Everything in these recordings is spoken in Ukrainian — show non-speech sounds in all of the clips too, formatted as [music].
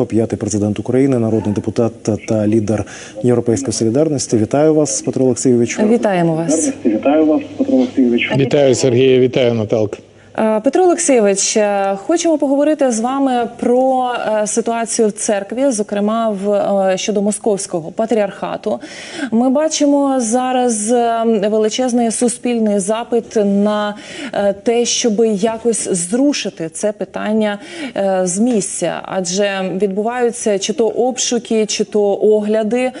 Порошенко, п'ятий президент України, народний депутат та- лідер Європейської солідарності. Вітаю вас, Петро Олексійович. Вітаємо вас. Вітаю вас, Петро Олексійович. Вітаю Сергія, вітаю Наталка. Е, Петро Олексійович, е, хочемо поговорити з вами про е, ситуацію в церкві, зокрема в щодо московського патріархату. Ми бачимо зараз величезний суспільний запит на те, щоб якось зрушити це питання з місця, адже відбуваються чи то обшуки, чи то огляди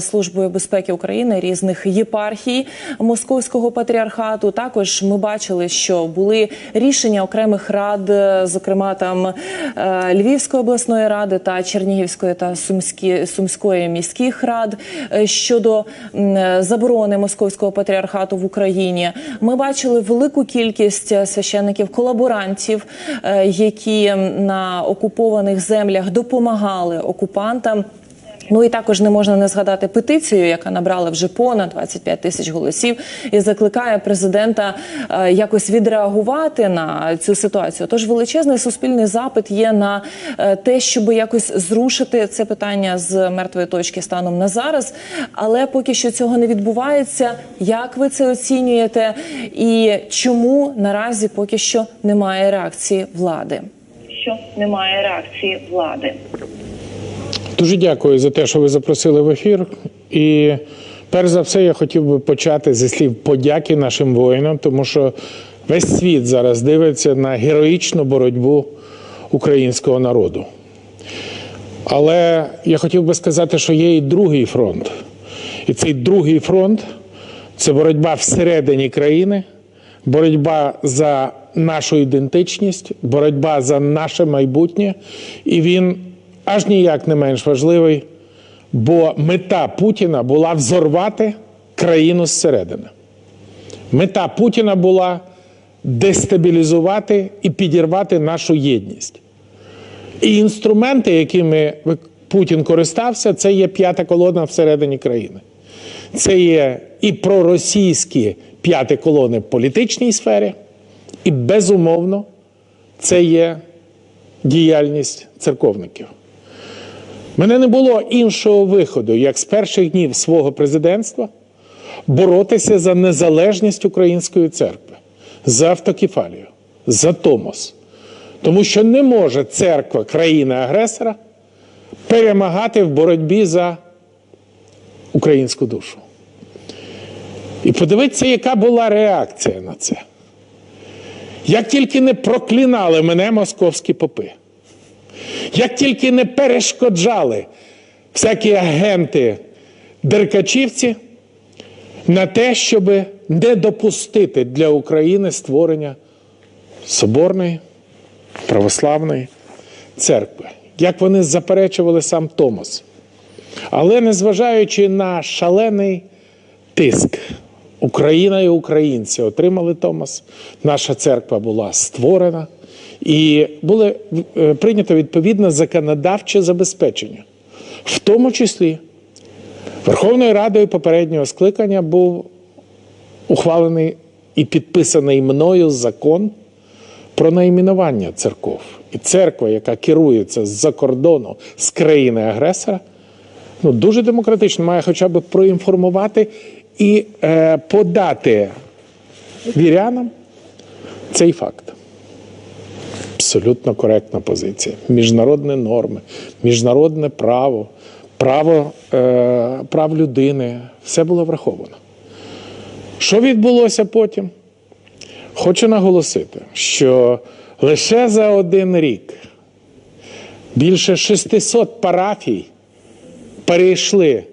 службою безпеки України різних єпархій московського патріархату. Також ми бачили, що були рішення окремих рад, е, зокрема там е, Львівської обласної ради та Чернігівської та Сумські, Сумської міських рад е, щодо заборони московського патріархату в Україні. Ми бачили велику кількість священиків-колаборантів, е, які на окупованих землях допомагали окупантам. Ну і також не можна не згадати петицію, яка набрала вже понад 25 тисяч голосів, і закликає президента е, якось відреагувати на цю ситуацію. Тож величезний суспільний запит є на е, те, щоб якось зрушити це питання з мертвої точки станом на зараз. Але поки що цього не відбувається. Як ви це оцінюєте, і чому наразі поки що немає реакції влади? що немає реакції влади. Дуже дякую за те, що ви запросили в ефір. І перш за все, я хотів би почати зі слів подяки нашим воїнам, тому що весь світ зараз дивиться на героїчну боротьбу українського народу. Але я хотів би сказати, що є і другий фронт. І цей другий фронт це боротьба всередині країни, боротьба за нашу ідентичність, боротьба за наше майбутнє. І він аж ніяк не менш важливий, бо мета Путіна була взорвати країну зсередини. Мета Путіна була дестабілізувати і підірвати нашу єдність. І інструменти, якими Путін користався, це є п'ята колона всередині країни. Це є і проросійські п'яті колони в політичній сфері, і безумовно, це є діяльність церковників. Мене не було іншого виходу, як з перших днів свого президентства боротися за незалежність української церкви, за автокефалію, за Томос. Тому що не може церква країни-агресора перемагати в боротьбі за українську душу. І подивіться, яка була реакція на це. Як тільки не проклинали мене московські попи, як тільки не перешкоджали всякі агенти деркачівці на те, щоб не допустити для України створення соборної православної церкви, як вони заперечували сам Томос. Але незважаючи на шалений тиск, Україна і українці отримали Томос, наша церква була створена і було е, прийнято відповідне законодавче забезпечення. В тому числі Верховною Радою попереднього скликання був ухвалений і підписаний мною закон про найменування церков. І церква, яка керується з-за кордону з країни-агресора, ну, дуже демократично має хоча б проінформувати і е, подати вірянам цей факт. Абсолютно коректна позиція. Міжнародні норми, міжнародне право, право е, прав людини все було враховано. Що відбулося потім? Хочу наголосити, що лише за один рік більше 600 парафій перейшли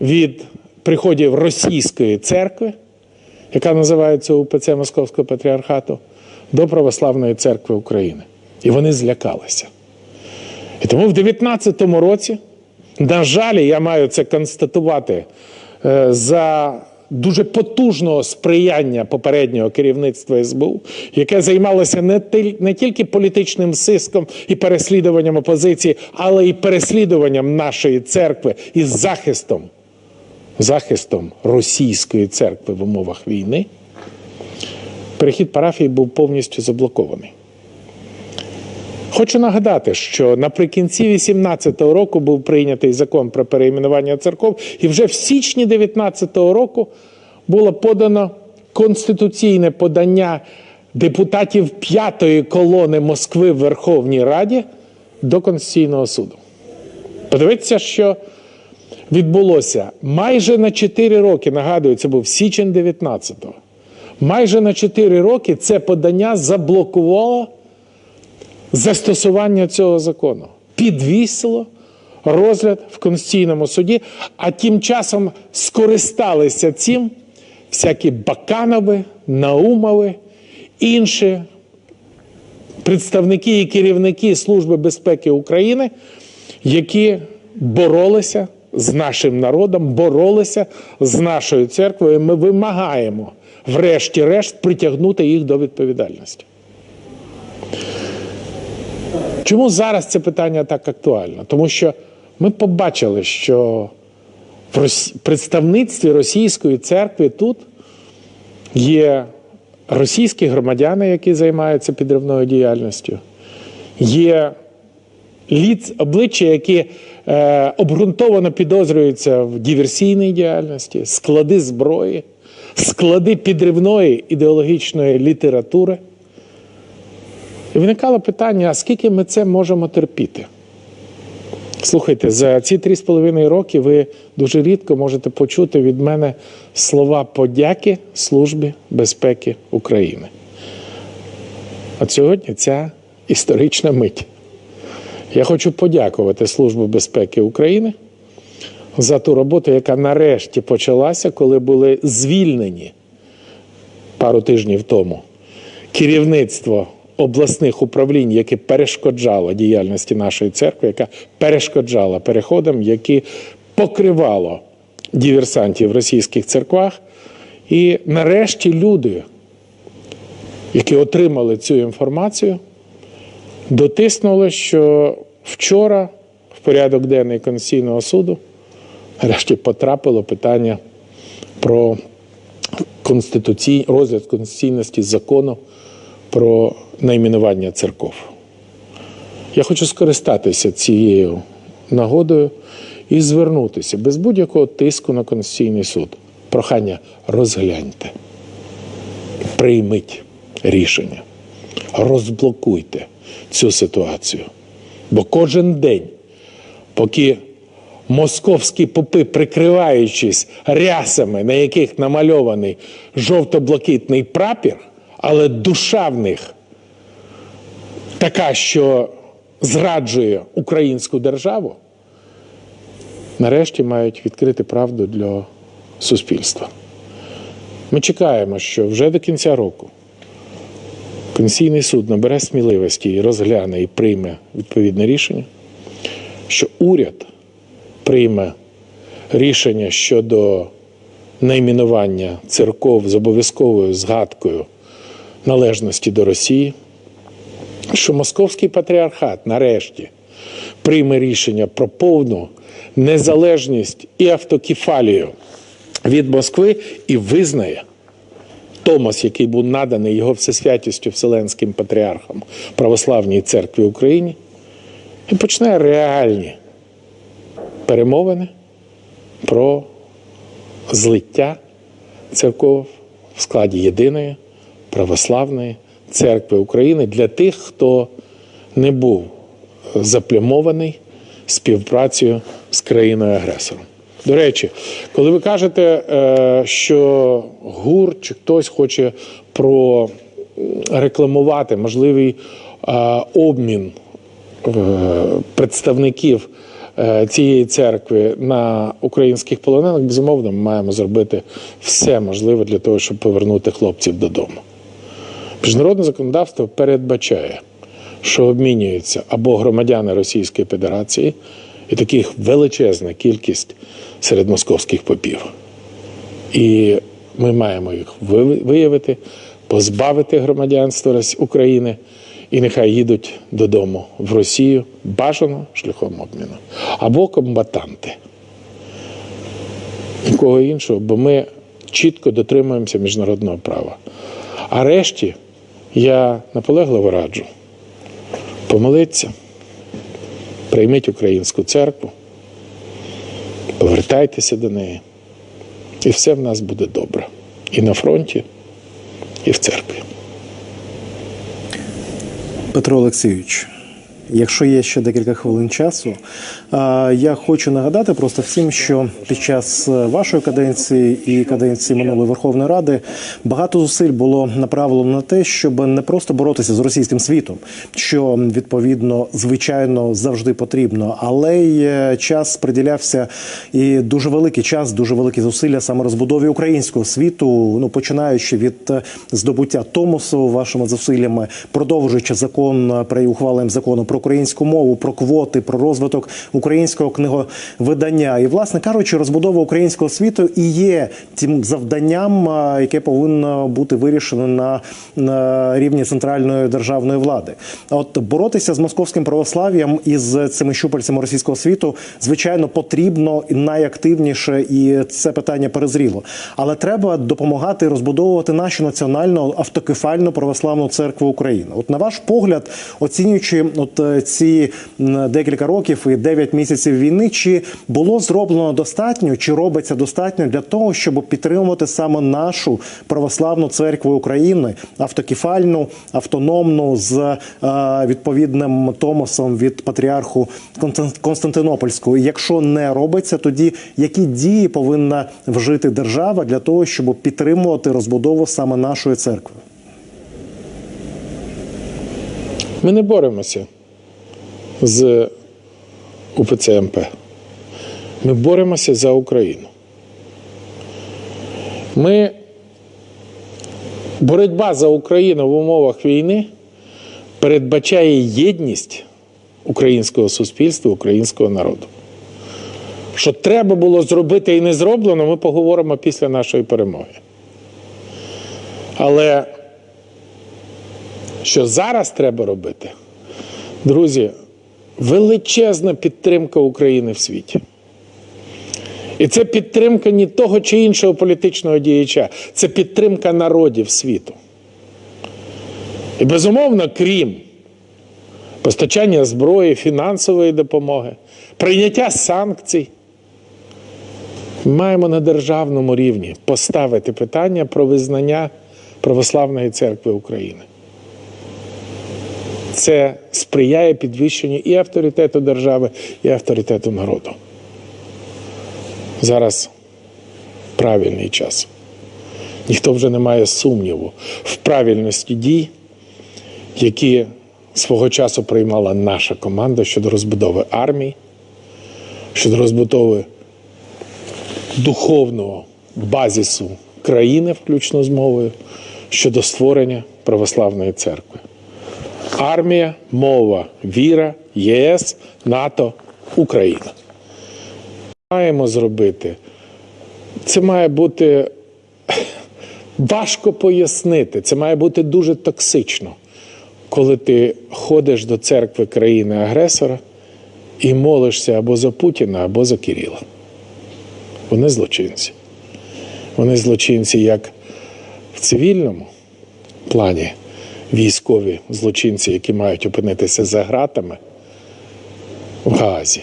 від приходів російської церкви, яка називається УПЦ Московського патріархату, до Православної церкви України. І вони злякалися. І тому в 19-му році, на жаль, я маю це констатувати е, за дуже потужного сприяння попереднього керівництва СБУ, яке займалося не, тільки політичним сиском і переслідуванням опозиції, але й переслідуванням нашої церкви і захистом, захистом російської церкви в умовах війни. Перехід парафії був повністю заблокований. Хочу нагадати, що наприкінці 18-го року був прийнятий закон про перейменування церков, і вже в січні 19-го року було подано конституційне подання депутатів п'ятої колони Москви в Верховній Раді до Конституційного суду. Подивіться, що відбулося майже на 4 роки. Нагадую, це був січень 19-го. Майже на 4 роки це подання заблокувало застосування цього закону, підвісило розгляд в Конституційному суді, а тим часом скористалися цим всякі Баканови, Наумови, інші представники і керівники Служби безпеки України, які боролися з нашим народом, боролися з нашою церквою. Ми вимагаємо, врешті-решт, притягнути їх до відповідальності. Чому зараз це питання так актуально? Тому що ми побачили, що в представництві російської церкви тут є російські громадяни, які займаються підривною діяльністю, є ліц, обличчя, які е, обґрунтовано підозрюються в диверсійній діяльності, склади зброї, склади підривної ідеологічної літератури. І виникало питання: а скільки ми це можемо терпіти? Слухайте, за ці три з половиною роки ви дуже рідко можете почути від мене слова подяки Службі безпеки України. От сьогодні ця історична мить. Я хочу подякувати Службі безпеки України за ту роботу, яка нарешті почалася, коли були звільнені пару тижнів тому керівництво обласних управлінь, яке перешкоджало діяльності нашої церкви, яка перешкоджала переходам, які покривало диверсантів в російських церквах. І нарешті люди, які отримали цю інформацію, дотиснули, що вчора в порядок денний Конституційного суду нарешті потрапило питання про конституцій... розгляд конституційності закону про найменування церков. Я хочу скористатися цією нагодою і звернутися без будь-якого тиску на Конституційний суд. Прохання розгляньте, прийміть рішення, розблокуйте цю ситуацію. Бо кожен день, поки московські попи, прикриваючись рясами, на яких намальований жовто-блакитний прапір, але душа в них така, що зраджує українську державу, нарешті мають відкрити правду для суспільства. Ми чекаємо, що вже до кінця року Конституційний суд набере сміливості і розгляне і прийме відповідне рішення, що уряд прийме рішення щодо найменування церков з обов'язковою згадкою належності до Росії, що Московський патріархат нарешті прийме рішення про повну незалежність і автокефалію від Москви і визнає Томос, який був наданий його всесвятістю Вселенським патріархом Православній церкві України, і почне реальні перемовини про злиття церков в складі єдиної православної церкви України для тих, хто не був заплямований співпрацею з країною-агресором. До речі, коли ви кажете, е, що ГУР чи хтось хоче прорекламувати можливий е, обмін е, представників цієї церкви на українських полонених, безумовно, ми маємо зробити все можливе для того, щоб повернути хлопців додому. Міжнародне законодавство передбачає, що обмінюються або громадяни Російської Федерації, і таких величезна кількість серед московських попів. І ми маємо їх ви- виявити, позбавити громадянства України, і нехай їдуть додому в Росію бажано шляхом обміну. Або комбатанти. Нікого іншого, бо ми чітко дотримуємося міжнародного права. А решті я наполегливо раджу помолитися, прийміть українську церкву, повертайтеся до неї, і все в нас буде добре. І на фронті, і в церкві. Петро Олексійович, якщо є ще декілька хвилин часу, я хочу нагадати просто всім, що під час вашої каденції і каденції минулої Верховної Ради багато зусиль було направлено на те, щоб не просто боротися з російським світом, що відповідно звичайно завжди потрібно, але й е, час приділявся і дуже великий час, дуже великі зусилля саме розбудові українського світу. Ну починаючи від е, здобуття Томосу вашими зусиллями, продовжуючи закон е, при ухваленням закону про українську мову, про квоти, про розвиток українського книговидання. І, власне кажучи, розбудова українського світу і є тим завданням, яке повинно бути вирішено на, на рівні центральної державної влади. От боротися з московським православ'ям і з цими щупальцями російського світу, звичайно, потрібно найактивніше, і це питання перезріло. Але треба допомагати розбудовувати нашу національну автокефальну православну церкву України. От на ваш погляд, оцінюючи от ці декілька років і 9 місяців війни, чи було зроблено достатньо, чи робиться достатньо для того, щоб підтримувати саме нашу православну церкву України, автокефальну, автономну з е, відповідним томосом від патріарху Константинопольського. Якщо не робиться, тоді які дії повинна вжити держава для того, щоб підтримувати розбудову саме нашої церкви? Ми не боремося з УПЦ МП. Ми боремося за Україну. Ми боротьба за Україну в умовах війни передбачає єдність українського суспільства, українського народу. Що треба було зробити і не зроблено, ми поговоримо після нашої перемоги. Але що зараз треба робити, друзі, величезна підтримка України в світі. І це підтримка не того чи іншого політичного діяча, це підтримка народів світу. І безумовно, крім постачання зброї, фінансової допомоги, прийняття санкцій, маємо на державному рівні поставити питання про визнання Православної церкви України. Це сприяє підвищенню і авторитету держави, і авторитету народу. Зараз правильний час. Ніхто вже не має сумніву в правильності дій, які свого часу приймала наша команда щодо розбудови армії, щодо розбудови духовного базису країни, включно з мовою, щодо створення православної церкви. Армія, мова, віра, ЄС, НАТО, Україна. Маємо зробити. Це має бути [laughs] важко пояснити. Це має бути дуже токсично, коли ти ходиш до церкви країни-агресора і молишся або за Путіна, або за Кирила. Вони злочинці. Вони злочинці як в цивільному плані, військові злочинці, які мають опинитися за ґратами в Гаазі,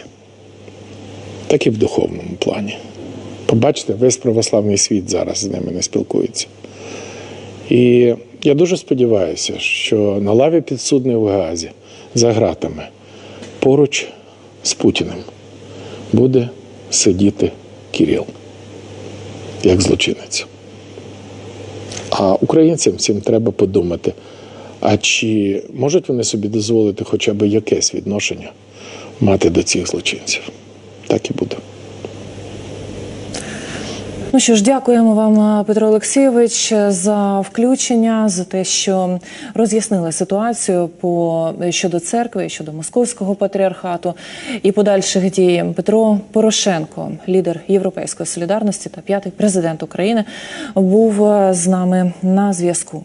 так і в духовному плані. Побачите, весь православний світ зараз з ними не спілкується. І я дуже сподіваюся, що на лаві підсудних в Гаазі за ґратами поруч з Путіним буде сидіти Кирил як злочинець. А українцям всім треба подумати, а чи можуть вони собі дозволити хоча б якесь відношення мати до цих злочинців? Так і буде. Ну що ж, дякуємо вам, Петро Олексійович, за включення, за те, що роз'яснили ситуацію по щодо церкви, щодо московського патріархату і подальших дій. Петро Порошенко, лідер Європейської солідарності та п'ятий президент України, був з нами на зв'язку.